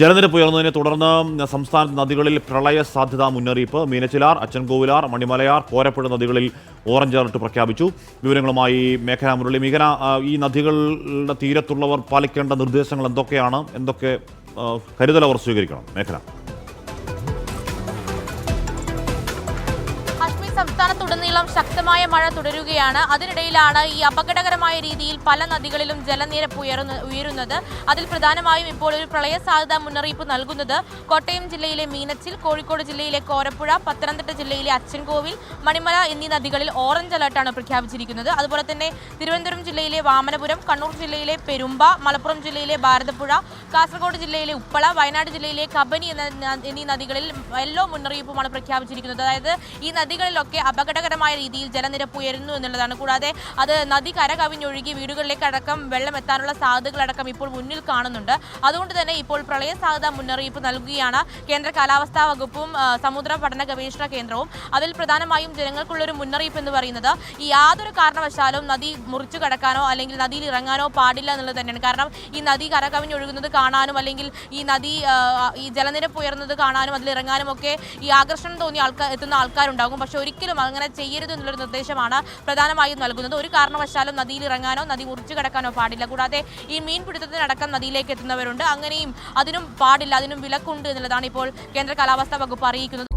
ജലനിരപ്പ് ഉയർന്നതിനെ തുടർന്ന് സംസ്ഥാനത്ത് നദികളിൽ പ്രളയ സാധ്യതാ മുന്നറിയിപ്പ് മീനച്ചിലാർ അച്ചൻകോവിലാർ മണിമലയാർ കോരപ്പുഴ നദികളിൽ ഓറഞ്ച് അലർട്ട് പ്രഖ്യാപിച്ചു. വിവരങ്ങളുമായി മേഖല മുരളി. മികന ഈ നദികളുടെ തീരത്തുള്ളവർ പാലിക്കേണ്ട നിർദ്ദേശങ്ങൾ എന്തൊക്കെയാണ്? എന്തൊക്കെ കരുതലവർ സ്വീകരിക്കണം? മേഘന. സംസ്ഥാനത്തുടനീളം ശക്തമായ മഴ തുടരുകയാണ്. അതിനിടയിലാണ് ഈ അപകടകരമായ രീതിയിൽ പല നദികളിലും ജലനിരപ്പ് ഉയർന്നു ഉയരുന്നത്. അതിൽ പ്രധാനമായും ഇപ്പോൾ ഒരു പ്രളയ സാധ്യതാ മുന്നറിയിപ്പ് നൽകുന്നത് കോട്ടയം ജില്ലയിലെ മീനച്ചിൽ കോഴിക്കോട് ജില്ലയിലെ കോരപ്പുഴ പത്തനംതിട്ട ജില്ലയിലെ അച്ചൻകോവിൽ മണിമല എന്നീ നദികളിൽ ഓറഞ്ച് അലർട്ടാണ് പ്രഖ്യാപിച്ചിരിക്കുന്നത്. അതുപോലെ തന്നെ തിരുവനന്തപുരം ജില്ലയിലെ വാമനപുരം കണ്ണൂർ ജില്ലയിലെ പെരുമ്പ മലപ്പുറം ജില്ലയിലെ ഭാരതപ്പുഴ കാസർഗോഡ് ജില്ലയിലെ ഉപ്പള വയനാട് ജില്ലയിലെ കബനി എന്ന എന്നീ നദികളിൽ യെല്ലോ മുന്നറിയിപ്പുമാണ് പ്രഖ്യാപിച്ചിരിക്കുന്നത്. അതായത് ഈ നദികളിലൊക്കെ അപകടകരമായ രീതിയിൽ ജലനിരപ്പ് ഉയരുന്നു എന്നുള്ളതാണ്. കൂടാതെ അത് നദി കരകവിഞ്ഞൊഴുകി വീടുകളിലേക്ക് അടക്കം വെള്ളം എത്താനുള്ള സാധ്യതകളടക്കം ഇപ്പോൾ മുന്നിൽ കാണുന്നുണ്ട്. അതുകൊണ്ട് തന്നെ ഇപ്പോൾ പ്രളയ സാധ്യത മുന്നറിയിപ്പ് നൽകുകയാണ് കേന്ദ്ര കാലാവസ്ഥാ വകുപ്പും സമുദ്ര പഠന ഗവേഷണ കേന്ദ്രവും. അതിൽ പ്രധാനമായും ജനങ്ങൾക്കുള്ളൊരു മുന്നറിയിപ്പ് എന്ന് പറയുന്നത് യാതൊരു കാരണവശാലും നദി മുറിച്ചു കടക്കാനോ അല്ലെങ്കിൽ നദിയിൽ ഇറങ്ങാനോ പാടില്ല എന്നുള്ളത് തന്നെയാണ്. കാരണം ഈ നദി കര കവിഞ്ഞൊഴുകുന്നത് കാണാനും അല്ലെങ്കിൽ ഈ നദി ഈ ജലനിരപ്പ് ഉയർന്നത് കാണാനും അതിൽ ഇറങ്ങാനും ഒക്കെ ഈ ആകർഷണം തോന്നിയ ആൾക്കാർ എത്തുന്ന ആൾക്കാരുണ്ടാകും. പക്ഷെ ഒരിക്കലും അങ്ങനെ ചെയ്യരുത് എന്നുള്ളൊരു നിർദ്ദേശമാണ് പ്രധാനമായും നൽകുന്നത്. ഒരു കാരണവശാലും നദിയിൽ ഇറങ്ങാനോ നദി മുറിച്ചു കിടക്കാനോ പാടില്ല. കൂടാതെ ഈ മീൻപിടുത്തത്തിനടക്കം നദിയിലേക്ക് എത്തുന്നവരുണ്ട്. അങ്ങനെയും അതിനും പാടില്ല അതിനും വിലക്കുണ്ട് എന്നുള്ളതാണ് ഇപ്പോൾ കേന്ദ്ര കാലാവസ്ഥാ വകുപ്പ് അറിയിക്കുന്നത്.